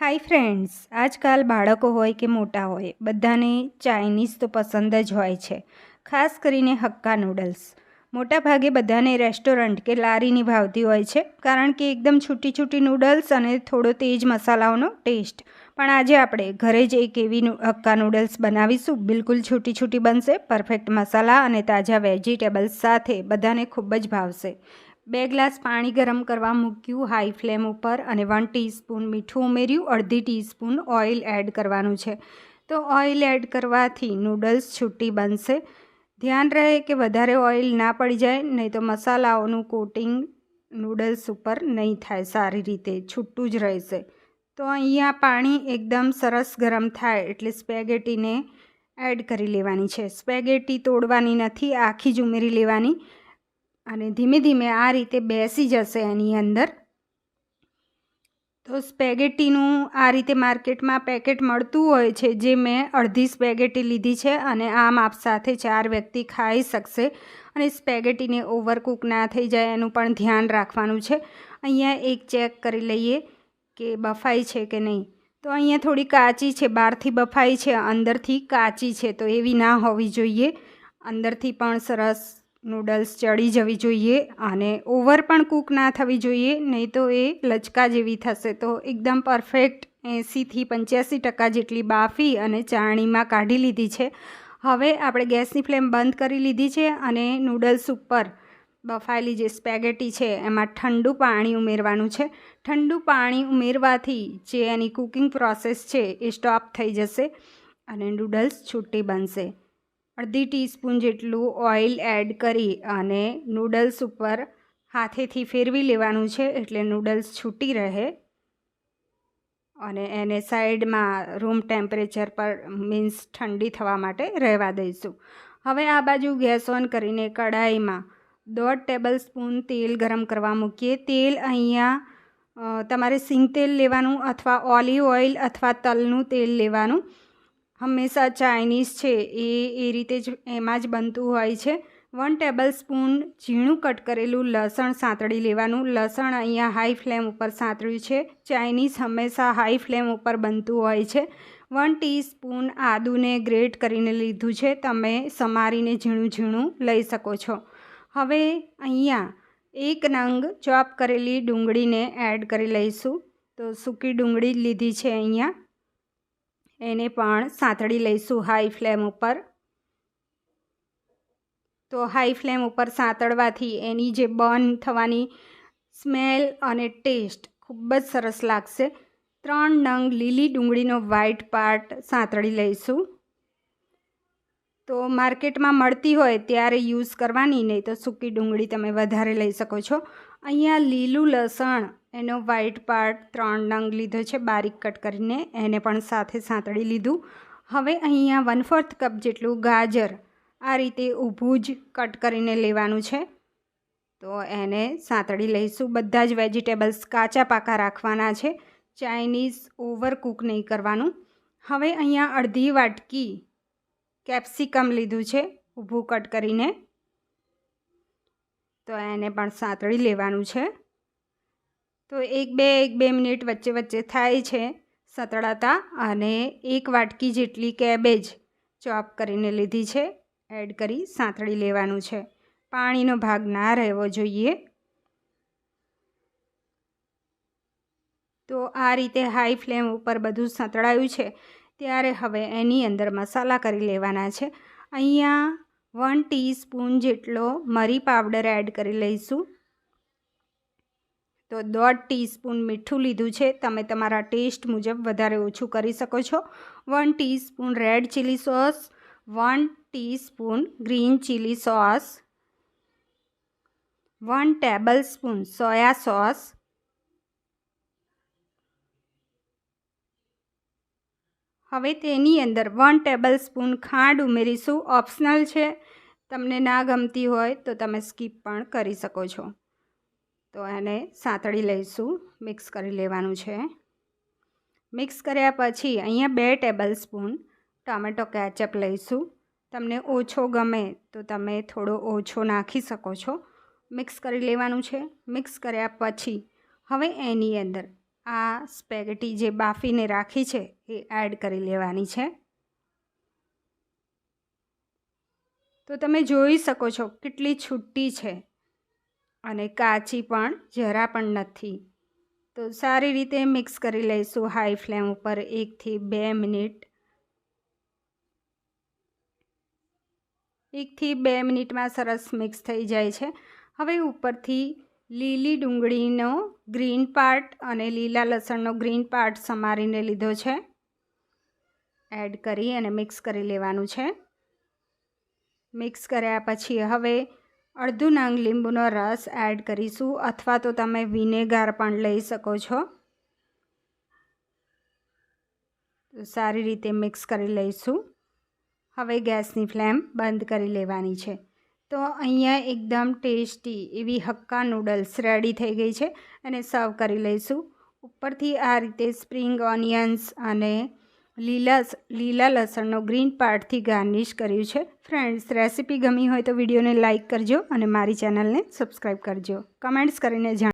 Hi friends આજકાલ બાળકો હોય કે મોટા હોય, બધાને ચાઇનીઝ તો પસંદ જ હોય છે, ખાસ કરીને હક્કા નૂડલ્સ મોટાભાગે બધાને રેસ્ટોરન્ટ કે લારીની ભાવતી હોય છે, કારણ કે એકદમ છૂટી છૂટી નૂડલ્સ અને થોડો તેજ મસાલાઓનો ટેસ્ટ પણ આજે આપણે ઘરે જ એક એવી હક્કા નૂડલ્સ બનાવીશું, બિલકુલ છૂટી છૂટી બનશે પરફેક્ટ મસાલા અને તાજા વેજીટેબલ્સ સાથે બધાને ખૂબ જ ભાવશે. બે ગ્લાસ પાણી ગરમ કરવા મૂક્યું હાઈ ફ્લેમ ઉપર અને વન ટીસ્પૂન મીઠું ઉમેર્યું, અડધી ટીસ્પૂન ઓઇલ એડ કરવાનું છે. તો ઓઇલ એડ કરવાથી નૂડલ્સ છૂટી બનશે. ધ્યાન રહે કે વધારે ઓઇલ ના પડી જાય, નહીં તો મસાલાઓનું કોટિંગ નૂડલ્સ ઉપર નહીં થાય, સારી રીતે છૂટું જ રહેશે. તો અહીંયા પાણી એકદમ સરસ ગરમ થાય એટલે સ્પેગેટીને એડ કરી લેવાની છે. સ્પેગેટી તોડવાની નથી, આખી જ ઉમેરી લેવાની. અને ધીમે ધીમે આ રીતે બેસી જશે એની અંદર. તો સ્પેગેટીનું આ રીતે માર્કેટમાં પેકેટ મળતું હોય છે, જે મેં અડધી સ્પેગેટી લીધી છે અને આ માપ સાથે ચાર વ્યક્તિ ખાઈ શકશે અને સ્પેગેટીને ઓવરકૂક ના થઈ જાય એનું પણ ધ્યાન રાખવાનું છે. અહીંયા એક ચેક કરી લઈએ કે બફાઈ છે કે નહીં. તો અહીંયા થોડી કાચી છે, બહારથી બફાઈ છે, અંદરથી કાચી છે, તો એવી ના હોવી જોઈએ. અંદરથી પણ સરસ નૂડલ્સ ચડી જવી જોઈએ અને ઓવર પણ કૂક ના થવી જોઈએ, નહીં તો એ લચકા જેવી થશે. તો એકદમ પરફેક્ટ એંસીથી પંચ્યાસી ટકા જેટલી બાફી અને ચાણીમાં કાઢી લીધી છે. હવે આપણે ગેસની ફ્લેમ બંધ કરી લીધી છે અને નૂડલ્સ ઉપર બફાયેલી જે સ્પેગેટી છે એમાં ઠંડુ પાણી ઉમેરવાનું છે. ઠંડુ પાણી ઉમેરવાથી જે એની કુકિંગ પ્રોસેસ છે એ સ્ટોપ થઈ જશે અને નૂડલ્સ છૂટી બનશે. અડધી ટીસ્પૂન જેટલું ઓઇલ એડ કરી અને નૂડલ્સ ઉપર હાથેથી ફેરવી લેવાનું છે એટલે નૂડલ્સ છૂટી રહે. અને એને સાઈડમાં રૂમ ટેમ્પરેચર પર મીન્સ ઠંડી થવા માટે રહેવા દઈશું. હવે આ બાજુ ગેસ ઓન કરીને કઢાઈમાં દોઢ ટેબલ સ્પૂન તેલ ગરમ કરવા મૂકીએ. તેલ અહીંયા તમારે સિંગ તેલ લેવાનું અથવા ઓલિવ ઓઇલ અથવા તલનું તેલ લેવાનું. હંમેશા ચાઇનીઝ છે, એ એ રીતે જ એમાં જ બનતું હોય છે. વન ટેબલ સ્પૂન ઝીણું કટ કરેલું લસણ સાંતળી લેવાનું. લસણ અહીંયા હાઈ ફ્લેમ ઉપર સાંતળ્યું છે. ચાઇનીઝ હંમેશા હાઈ ફ્લેમ ઉપર બનતું હોય છે. વન ટીસ્પૂન આદુને ગ્રેટ કરીને લીધું છે. તમે સમારીને ઝીણું ઝીણું લઈ શકો છો. હવે અહીંયા એક નંગ ચોપ કરેલી ડુંગળીને એડ કરી લઈશું. તો સૂકી ડુંગળી લીધી છે અહીંયા. એને પણ સાંતળી લઈશું હાઈ ફ્લેમ ઉપર. તો હાઈ ફ્લેમ ઉપર સાંતળવાથી એની જે બર્ન થવાની સ્મેલ અને ટેસ્ટ ખૂબ જ સરસ લાગશે. ત્રણ નંગ લીલી ડુંગળીનો વ્હાઈટ પાર્ટ સાંતળી લઈશું. તો માર્કેટમાં મળતી હોય ત્યારે યુઝ કરવાની, નહીં તો સૂકી ડુંગળી તમે વધારે લઈ શકો છો. અહીંયા લીલું લસણ એનો વ્હાઈટ પાર્ટ ત્રણ નંગ લીધો છે, બારીક કટ કરીને એને પણ સાથે સાંતળી લીધું. હવે અહીંયા વન ફોર્થ કપ જેટલું ગાજર આ રીતે ઊભું જ કટ કરીને લેવાનું છે. તો એને સાંતળી લઈશું. બધા જ વેજીટેબલ્સ કાચા પાકા રાખવાના છે. ચાઇનીઝ ઓવર કૂક નહીં કરવાનું. હવે અહીંયા અડધી વાટકી કેપ્સિકમ લીધું છે, ઊભું કટ કરીને. તો એને પણ સાંતળી લેવાનું છે. તો એક બે એક બે મિનિટ વચ્ચે વચ્ચે થાય છે સતળાતા અને એક વાટકી જેટલી કેબેજ ચોપ કરીને લીધી છે. એડ કરી સાંતળી લેવાનું છે. પાણીનો ભાગ ના રહેવો જોઈએ. તો આ રીતે હાઈ ફ્લેમ ઉપર બધું સંતળાયું છે. ત્યારે હવે એની અંદર મસાલા કરી લેવાના છે. અહીંયા વન ટીસ્પૂન જેટલો મરી પાવડર એડ કરી લઈશું. તો દોઢ ટીસ્પૂન મીઠું લીધું છે. તમે તમારા ટેસ્ટ મુજબ વધારે ઓછું કરી શકો છો. One teaspoon red chilli sauce, one teaspoon green chilli sauce, one tablespoon soya sauce, હવે તેની અંદર વન ટેબલ સ્પૂન ખાંડ ઉમેરીશું. ઓપ્શનલ છે. તમને ના ગમતી હોય તો તમે સ્કીપ પણ કરી શકો છો. તો એને સાંતળી લઈશું, મિક્સ કરી લેવાનું છે. મિક્સ કર્યા પછી અહીંયા બે ટેબલ સ્પૂન ટમેટો કેચઅપ લઈશું. તમને ઓછો ગમે તો તમે થોડો ઓછો નાખી શકો છો. મિક્સ કરી લેવાનું છે. મિક્સ કર્યા પછી હવે એની અંદર આ સ્પેગેટી જે બાફીને રાખી છે એ એડ કરી લેવાની છે. તો તમે જોઈ શકો છો કેટલી છૂટી છે. અને કાચી પણ જરા પણ નથી. તો સારી રીતે મિક્સ કરી લઈશું હાઈ ફ્લેમ ઉપર એકથી બે મિનિટ. એકથી બે મિનિટમાં સરસ મિક્સ થઈ જાય છે. હવે ઉપરથી લીલી ડુંગળીનો ગ્રીન પાર્ટ અને લીલા લસણનો ગ્રીન પાર્ટ સમારીને લીધો છે. એડ કરી અને મિક્સ કરી લેવાનું છે. મિક્સ કર્યા પછી હવે અડધું નાંગ લીંબુનો રસ એડ કરીશું અથવા તો તમે વિનેગાર પણ લઈ શકો છો. સારી રીતે મિક્સ કરી લઈશું. હવે ગેસની ફ્લેમ બંધ કરી લેવાની છે. તો અહીંયા એકદમ ટેસ્ટી એવી હક્કા નૂડલ્સ રેડી થઈ ગઈ છે અને સર્વ કરી લઈશું. ઉપરથી આ રીતે સ્પ્રિંગ, ઓનિયન્સ અને લીલા લીલા લસણનો ગ્રીન પાર્ટથી ગાર્નિશ કર્યું છે. ફ્રેન્ડ્સ રેસીપી ગમી હોય તો વિડીયોને લાઇક કરજો અને મારી ચેનલને સબસ્ક્રાઈબ કરજો. કમેન્ટ્સ કરીને જાણ